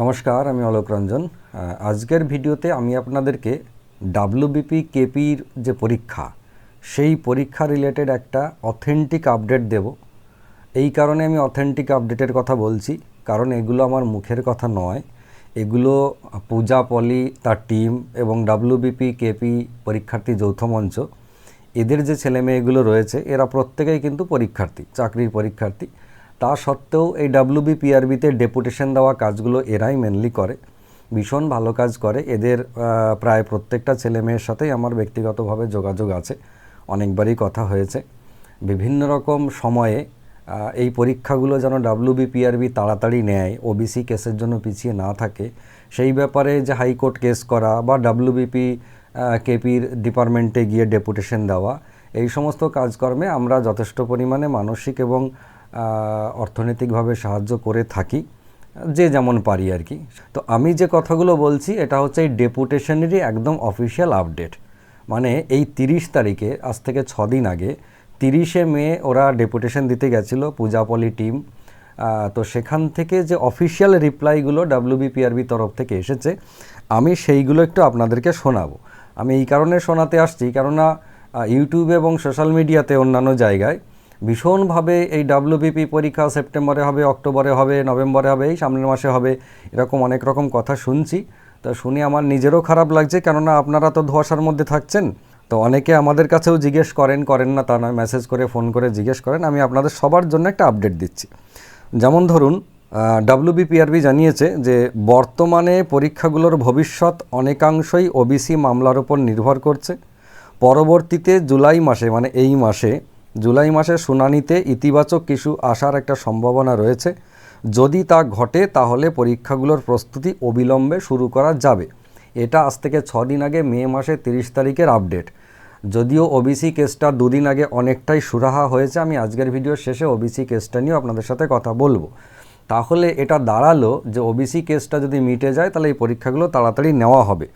নমস্কার, আমি অলোক রঞ্জন। আজকের ভিডিওতে আমি আপনাদেরকে ডাব্লিউবিপি কেপির যে পরীক্ষা, সেই পরীক্ষা রিলেটেড একটা অথেন্টিক আপডেট দেব। এই কারণে আমি অথেন্টিক আপডেটের কথা বলছি, কারণ এগুলো আমার মুখের কথা নয়। এগুলো পূজা পলি, তার টিম এবং ডাব্লিউবিপি কেপি পরীক্ষার্থী যৌথ মঞ্চ। এদের যে ছেলে মেয়েগুলো রয়েছে, এরা প্রত্যেকেই কিন্তু পরীক্ষার্থী, চাকরির পরীক্ষার্থী। তা সত্ত্বেও এই ডাব্লিউবি পিআরবিতে ডেপুটেশন দেওয়া কাজগুলো এরাই মেনলি করে। ভীষণ ভালো কাজ করে। এদের প্রায় প্রত্যেকটা ছেলে মেয়ের সাথেই আমার ব্যক্তিগতভাবে যোগাযোগ আছে। অনেকবারই কথা হয়েছে। বিভিন্ন রকম সময়ে এই পরীক্ষাগুলো যেন ডাব্লিউবি পিআরবি তাড়াতাড়ি নেয়, ওবিসি কেসের জন্য পিছিয়ে না থাকে, সেই ব্যাপারে যে হাইকোর্ট কেস করা বা ডাব্লিউবিপি কেপির ডিপার্টমেন্টে গিয়ে ডেপুটেশন দেওয়া, এই সমস্ত কাজকর্মে আমরা যথেষ্ট পরিমাণে মানসিক এবং অর্থনৈতিকভাবে সাহায্য করে থাকি, যে যেমন পারি আর কি। তো আমি যে কথাগুলো বলছি, এটা হচ্ছে এই ডেপুটেশনেরই একদম অফিসিয়াল আপডেট। মানে এই তিরিশ তারিখে, আজ থেকে দিন আগে, তিরিশে মে ওরা ডেপুটেশন দিতে গেছিল পূজাপলি টিম। তো সেখান থেকে যে অফিসিয়াল রিপ্লাইগুলো ডাব্লিউবিপিআরবি তরফ থেকে এসেছে, আমি সেইগুলো একটু আপনাদেরকে শোনাবো। আমি এই কারণে শোনাতে আসছি, কেননা ইউটিউব এবং সোশ্যাল মিডিয়াতে অন্যান্য জায়গায় ভীষণভাবে এই ডাব্লিউবিপি পরীক্ষা সেপ্টেম্বরে হবে, অক্টোবরে হবে, নভেম্বরে হবে, এই সামনের মাসে হবে, এরকম অনেক রকম কথা শুনছি। তো শুনে আমার নিজেরও খারাপ লাগছে, কেননা আপনারা তো ধোয়াশার মধ্যে থাকছেন। তো অনেকে আমাদের কাছেও জিজ্ঞেস করেন করেন না তা নয় মেসেজ করে ফোন করে জিজ্ঞেস করেন, আমি আপনাদের সবার জন্য একটা আপডেট দিচ্ছি। যেমন ধরুন ডাব্লিউবিপিআরবি জানিয়েছে যে, বর্তমানে পরীক্ষাগুলোর ভবিষ্যৎ অনেকাংশই ওবিসি মামলার উপর নির্ভর করছে। পরবর্তীতে জুলাই মাসে মানে এই মাসে জুলাই মাসের শুনানিতে ইতিবাচক কিছু আসার একটা সম্ভাবনা রয়েছে। যদি তা ঘটে, তাহলে পরীক্ষাগুলোর প্রস্তুতি অবিলম্বে শুরু করা যাবে। এটা আজ থেকে ছ দিন আগে মে মাসের তিরিশ তারিখের আপডেট। যদিও ওবিসি কেসটা দুদিন আগে অনেকটাই সুরাহা হয়েছে, আমি আজকের ভিডিওর শেষে ওবিসি কেসটা নিয়েও আপনাদের সাথে কথা বলব। তাহলে এটা দাঁড়াল যে ওবিসি কেসটা যদি মিটে যায়, তাহলে এই পরীক্ষাগুলো তাড়াতাড়ি নেওয়া হবে।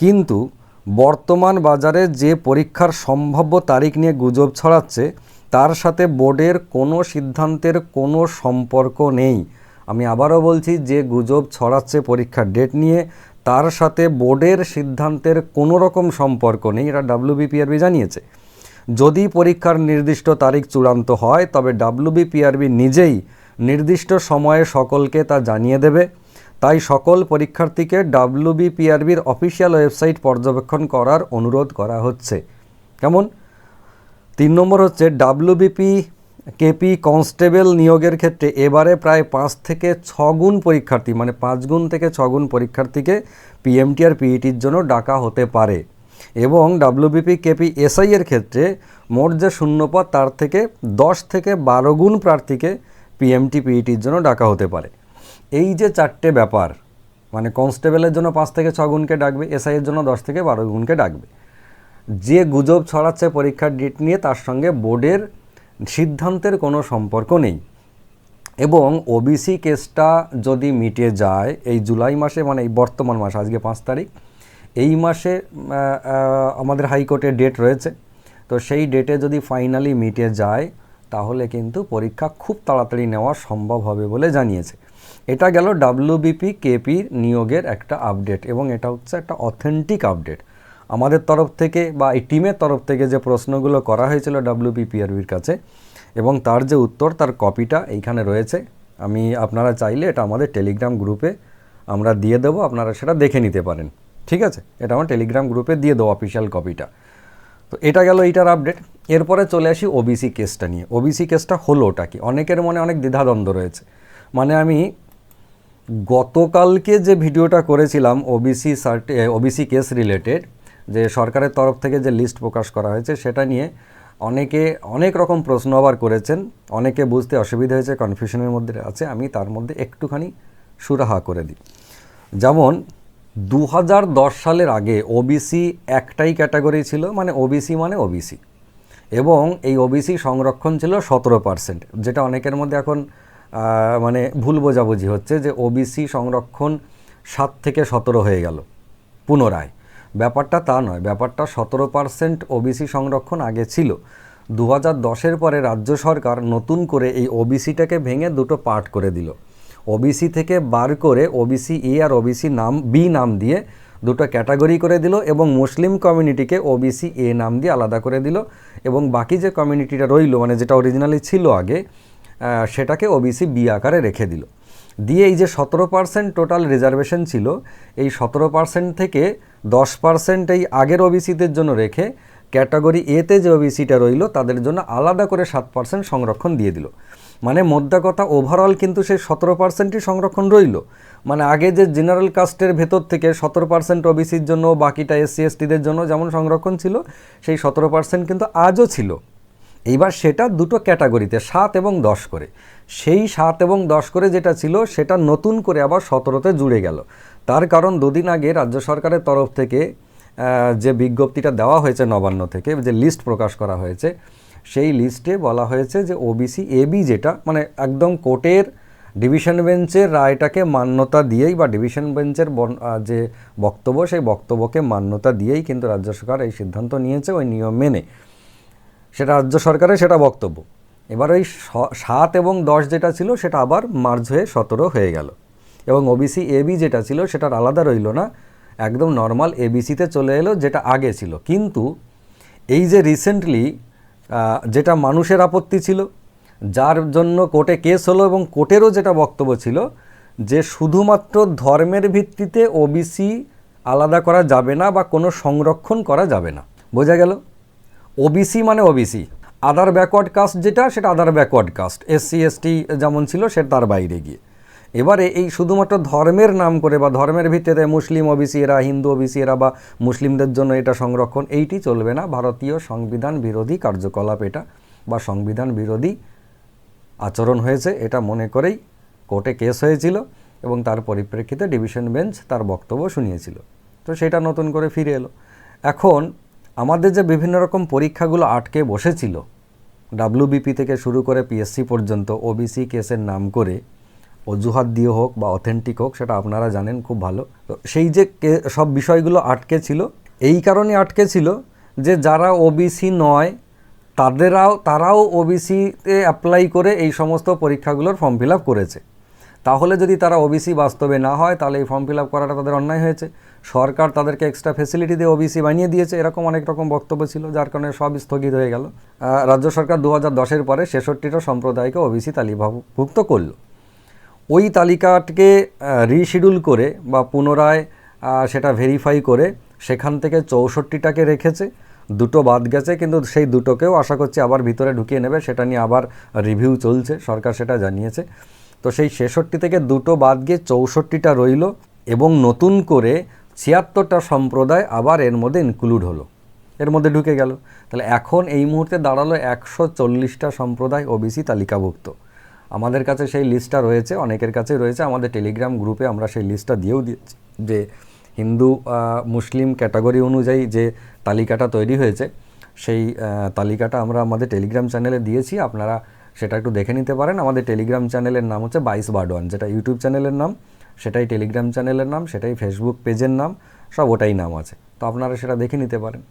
কিন্তু বর্তমান বাজারে যে পরীক্ষার সম্ভাব্য তারিখ নিয়ে গুজব ছড়াচ্ছে, তার সাথে বোর্ডের কোনো সিদ্ধান্তের কোনো সম্পর্ক নেই। আমি আবারও বলছি, যে গুজব ছড়াচ্ছে পরীক্ষার ডেট নিয়ে, তার সাথে বোর্ডের সিদ্ধান্তের কোনো রকম সম্পর্ক নেই, এটা ডাব্লিউবিপিআরবি জানিয়েছে। যদি পরীক্ষার নির্দিষ্ট তারিখ চূড়ান্ত হয়, তবে ডাব্লিউবিপিআরবি নিজেই নির্দিষ্ট সময়ে সকলকে তা জানিয়ে দেবে। তাই সকল পরীক্ষার্থীকে ডাব্লিউবিপিআরবির অফিসিয়াল ওয়েবসাইট পর্যবেক্ষণ করার অনুরোধ করা হচ্ছে। কেমন? তিন নম্বর হচ্ছে ডাব্লিউবিপি কেপি কনস্টেবল নিয়োগের ক্ষেত্রে এবারে প্রায় পাঁচ থেকে ছগুণ পরীক্ষার্থী মানে পাঁচ গুণ থেকে ছগুণ পরীক্ষার্থীকে পিএমটি আর পিইটির জন্য ডাকা হতে পারে। এবং ডাব্লিউবিপি কেপি এসআই এর ক্ষেত্রে মোট যে শূন্যপদ, তার থেকে দশ থেকে বারো গুণ প্রার্থীকে পিএমটি, পিইটির জন্য ডাকা হতে পারে। এই যে চারটে ব্যাপার মানে কনস্টেবলের জন্য পাঁচ থেকে ছ গুণকে ডাকবে এর জন্য দশ থেকে বারো গুণকে ডাকবে, যে গুজব ছড়াচ্ছে পরীক্ষার ডেট নিয়ে তার সঙ্গে বোর্ডের সিদ্ধান্তের কোনো সম্পর্ক নেই। এবং ওবিসি কেসটা যদি মিটে যায়, এই জুলাই মাসে মানে এই বর্তমান মাস, আজকে পাঁচ তারিখ, এই মাসে আমাদের হাইকোর্টের ডেট রয়েছে। তো সেই ডেটে যদি ফাইনালি মিটে যায়, তাহলে কিন্তু পরীক্ষা খুব তাড়াতাড়ি নেওয়া সম্ভব হবে বলে জানিয়েছে। এটা গেল ডাব্লিউবিপি কেপি নিয়োগের একটা আপডেট এবং এটা হচ্ছে একটা অথেন্টিক আপডেট আমাদের তরফ থেকে বা এই টিমের তরফ থেকে যে প্রশ্নগুলো করা হয়েছিল ডাব্লিউবিপিআরবির কাছে এবং তার যে উত্তর, তার কপিটা এইখানে রয়েছে। আমি, আপনারা চাইলে এটা আমাদের টেলিগ্রাম গ্রুপে আমরা দিয়ে দেবো, আপনারা সেটা দেখে নিতে পারেন। ঠিক আছে? এটা আমার টেলিগ্রাম গ্রুপে দিয়ে দেবো অফিসিয়াল কপিটা তো এটা গেল এইটার আপডেট এরপরে চলে আসি ওবিসি কেসটা নিয়ে। ওবিসি কেসটা হলো ওটা কি? অনেকের মনে অনেক দ্বিধাদ্বন্দ্ব রয়েছে। মানে আমি গতকালকে যে ভিডিওটা করেছিলাম ওবিসি সার্টি ওবিসি কেস রিলেটেড, যে সরকারের তরফ থেকে যে লিস্ট প্রকাশ করা হয়েছে, সেটা নিয়ে অনেকে অনেক রকম প্রশ্ন আবার করেছেন। অনেকে বুঝতে অসুবিধা হয়েছে কনফিউশনের মধ্যে আছে, আমি তার মধ্যে একটুখানি সুরাহা করে দিই। যেমন দু হাজার দশ সালের আগে ওবিসি একটাই ক্যাটাগরি ছিল মানে ওবিসি মানে ওবিসি। এবং এই ওবিসি সংরক্ষণ ছিল সতেরো পার্সেন্ট, যেটা অনেকের মধ্যে এখন মানে ভুল বোঝাবুঝি হচ্ছে যে ওবিসি সংরক্ষণ সাত থেকে সতেরো হয়ে গেল পুনরায়। ব্যাপারটা তা নয়, ব্যাপারটা সতেরো পার্সেন্ট ওবিসি সংরক্ষণ আগে ছিল। দু হাজার দশের পরে রাজ্য সরকার নতুন করে এই ওবিসিটাকে ভেঙে দুটো পার্ট করে দিল। ওবিসি থেকে বার করে ওবিসি এ আর ওবিসি নাম বি নাম দিয়ে দুটো ক্যাটাগরি করে দিল এবং মুসলিম কমিউনিটিকে ওবিসি এ নাম দিয়ে আলাদা করে দিল এবং বাকি যে কমিউনিটিটা রইল মানে যেটা অরিজিনালি ছিল আগে সেটাকে ওবিসি বি আকারে রেখে দিল। দিয়ে এই যে সতেরো পার্সেন্ট টোটাল রিজার্ভেশন ছিল, এই সতেরো পার্সেন্ট থেকে দশ পার্সেন্ট এই আগের ওবিসিদের জন্য রেখে ক্যাটাগরি এতে যে ওবিসিটা রইল, তাদের জন্য আলাদা করে সাত পার্সেন্ট সংরক্ষণ দিয়ে দিল। মানে মোদ্দা কথা ওভারঅল কিন্তু সেই সতেরো পার্সেন্টই সংরক্ষণ রইল। মানে আগে যে জেনারেল কাস্টের ভেতর থেকে সতেরো পার্সেন্ট ওবিসির জন্য, বাকিটা এসসি এসটিদের জন্য যেমন সংরক্ষণ ছিল, সেই সতেরো পার্সেন্ট কিন্তু আজও ছিল। এইবার সেটা দুটো ক্যাটাগরিতে, সাত এবং দশ করে। সেই সাত এবং দশ করে যেটা ছিল, সেটা নতুন করে আবার সতেরোতে জুড়ে গেল। তার কারণ দুদিন আগে রাজ্য সরকারের তরফ থেকে যে বিজ্ঞপ্তিটা দেওয়া হয়েছে নবান্ন থেকে, যে লিস্ট প্রকাশ করা হয়েছে, সেই লিস্টে বলা হয়েছে যে ওবিসি এবি যেটা মানে একদম কোর্টের ডিভিশন বেঞ্চের রায়টাকে মান্যতা দিয়েই বা ডিভিশন বেঞ্চের যে বক্তব্য, সেই বক্তব্যকে মান্যতা দিয়েই কিন্তু রাজ্য সরকার এই সিদ্ধান্ত নিয়েছে ওই নিয়ম মেনে। সেটা রাজ্য সরকারের সেটা বক্তব্য। এবার ওই সাত এবং দশ যেটা ছিল সেটা আবার মার্জ হয়ে সতেরো হয়ে গেল। এবং ওবিসি এবি যেটা ছিল সেটার আলাদা রইল না, একদম নর্মাল এবিসিতে চলে এলো যেটা আগে ছিল। কিন্তু এই যে রিসেন্টলি যেটা মানুষের আপত্তি ছিল, যার জন্য কোর্টে কেস হলো এবং কোর্টেরও যেটা বক্তব্য ছিল, যে শুধুমাত্র ধর্মের ভিত্তিতে ওবিসি আলাদা করা যাবে না বা কোনো সংরক্ষণ করা যাবে না। বোঝা গেল? ওবিসি মানে ওবিসি আদার ব্যাকওয়ার্ড কাস্ট যেটা, সেটা other backward caste SC ST যেমন ছিল, সে তার বাইরে গিয়ে। এবারে এই শুধুমাত্র ধর্মের নাম করে বা ধর্মের ভিত্তিতে মুসলিম ওবিসি এরা, হিন্দু ওবিসি এরা বা মুসলিমদের জন্য এটা সংরক্ষণ, এইটি চলবে না। ভারতীয় সংবিধান বিরোধী কার্যকলাপ এটা বা সংবিধান বিরোধী আচরণ হয়েছে, এটা মনে করেই কোর্টে কেস হয়েছিল এবং তার পরিপ্রেক্ষিতে ডিভিশন বেঞ্চ তার বক্তব্য শুনিয়েছিল। তো সেটা নতুন করে ফিরে এলো। এখন আমাদের যে বিভিন্ন রকম পরীক্ষাগুলো আটকে বসেছিল ডাব্লিউবিপি থেকে শুরু করে পিএসসি পর্যন্ত ওবিসি কেসের নাম করে, অজুহাত দিয়ে হোক বা অথেন্টিক হোক, সেটা আপনারা জানেন খুব ভালো। তো সেই যে সব বিষয়গুলো আটকে ছিল, এই কারণে আটকে ছিল যে যারা ওবিসি নয়, তাদেরাও, তারাও ওবিসিতে অ্যাপ্লাই করে এই সমস্ত পরীক্ষাগুলোর ফর্ম ফিল করেছে। তাহলে যদি তারা ওবিসি বাস্তবে না হয়, তাহলে এই ফর্ম ফিল করাটা তাদের অন্যায় হয়েছে। সরকার তাদেরকে এক্সট্রা ফেসিলিটি দিয়ে ওবিসি বানিয়ে দিয়েছে, এরকম অনেক রকম বক্তব্য ছিল, যার কারণে সব স্থগিত হয়ে গেল। রাজ্য সরকার দু হাজার দশের পরে ছেষট্টিটা সম্প্রদায়কে ওবিসি তালিকাভুক্ত করল। ওই তালিকাটিকে রিশিডিউল করে বা পুনরায় সেটা ভেরিফাই করে সেখান থেকে চৌষট্টিটাকে রেখেছে। দুটো বাদ গেছে, কিন্তু সেই দুটোকেও আশা করছি আবার ভিতরে ঢুকিয়ে নেবে, সেটা নিয়ে আবার রিভিউ চলছে, সরকার সেটা জানিয়েছে। তো সেই ছেষট্টি থেকে দুটো বাদ গিয়ে চৌষট্টিটা রইল এবং নতুন করে ছিয়াত্তরটা সম্প্রদায় আবার এর মধ্যে ইনক্লুড হলো। এর মধ্যে ঢুকে গেল। তাহলে এখন এই মুহূর্তে দাঁড়াল একশো চল্লিশটা সম্প্রদায় ওবিসি তালিকাভুক্ত। আমাদের কাছে সেই লিস্টটা রয়েছে, অনেকের কাছে রয়েছে। আমাদের টেলিগ্রাম গ্রুপে আমরা সেই লিস্টটা দিয়েও দিয়েছি যে হিন্দু মুসলিম ক্যাটাগরি অনুযায়ী যে তালিকাটা তৈরি হয়েছে, সেই তালিকাটা আমরা আমাদের টেলিগ্রাম চ্যানেলে দিয়েছি। আপনারা সেটা একটু দেখে নিতে পারেন। আমাদের টেলিগ্রাম চ্যানেলের নাম হচ্ছে বাইশ বাডওয়ান যেটা ইউটিউব চ্যানেলের নাম। সেটাই টেলিগ্রাম চ্যানেলের নাম, সেটাই ফেসবুক পেজের নাম, সব ওটাই নাম আছে। তো আপনারা সেটা দেখে নিতে পারেন।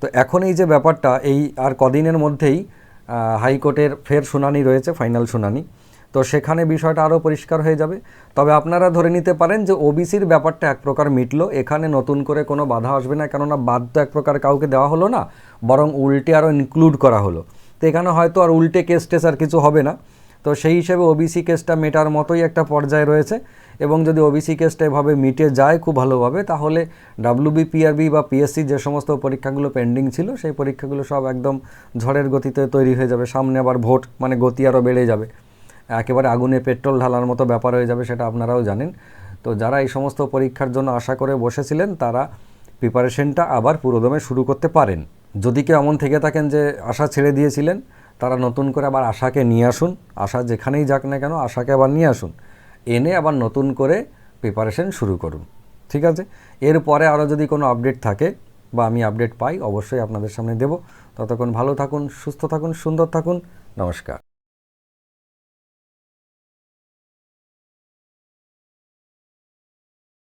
তো এখন এই যে ব্যাপারটা, এই আর কদিনের মধ্যেই হাইকোর্টের ফের শুনানি রয়েছে ফাইনাল শুনানি। তো সেখানে বিষয়টা আরও পরিষ্কার হয়ে যাবে। তবে আপনারা ধরে নিতে পারেন যে ওবিসির ব্যাপারটা এক প্রকার মিটলো। এখানে নতুন করে কোনো বাধা আসবে না, কেননা বাদ তো এক প্রকার কাউকে দেওয়া হলো না, বরং উল্টে আরও ইনক্লুড করা হলো। তো এখানে হয়তো আর উল্টে কেস টেস আর কিছু হবে না। তো সেই হিসেবে ওবিসি কেসটা মেটার মতোই একটা পর্যায়ে রয়েছে এবং যদি ওবিসি কেসটা এভাবে মিটে যায় খুব ভালোভাবে, তাহলে ডাব্লিউবিপিআরবি বা পিএসসি যে সমস্ত পরীক্ষাগুলো পেন্ডিং ছিল, সেই পরীক্ষাগুলো সব একদম ঝড়ের গতিতে তৈরি হয়ে যাবে। সামনে আবার ভোট মানে গতি আরও বেড়ে যাবে। একেবারে আগুনে পেট্রোল ঢালার মতো ব্যাপার হয়ে যাবে সেটা আপনারাও জানেন। তো যারা এই সমস্ত পরীক্ষার জন্য আশা করে বসেছিলেন, তারা প্রিপারেশনটা আবার পুরোদমে শুরু করতে পারেন। যদি কেউ এমন থেকে থাকেন যে আশা ছেড়ে দিয়েছিলেন তারা নতুন করে আবার আশাকে নিয়ে আসুন। আশা যেখানেই যাক না কেন আশাকে আবার নিয়ে আসুন। এনে আবার নতুন করে প্রিপারেশন শুরু করুন। ঠিক আছে? এরপরে আরও যদি কোনো আপডেট থাকে বা আমি আপডেট পাই, অবশ্যই আপনাদের সামনে দেব। ততক্ষণ ভালো থাকুন, সুস্থ থাকুন, সুন্দর থাকুন। নমস্কার।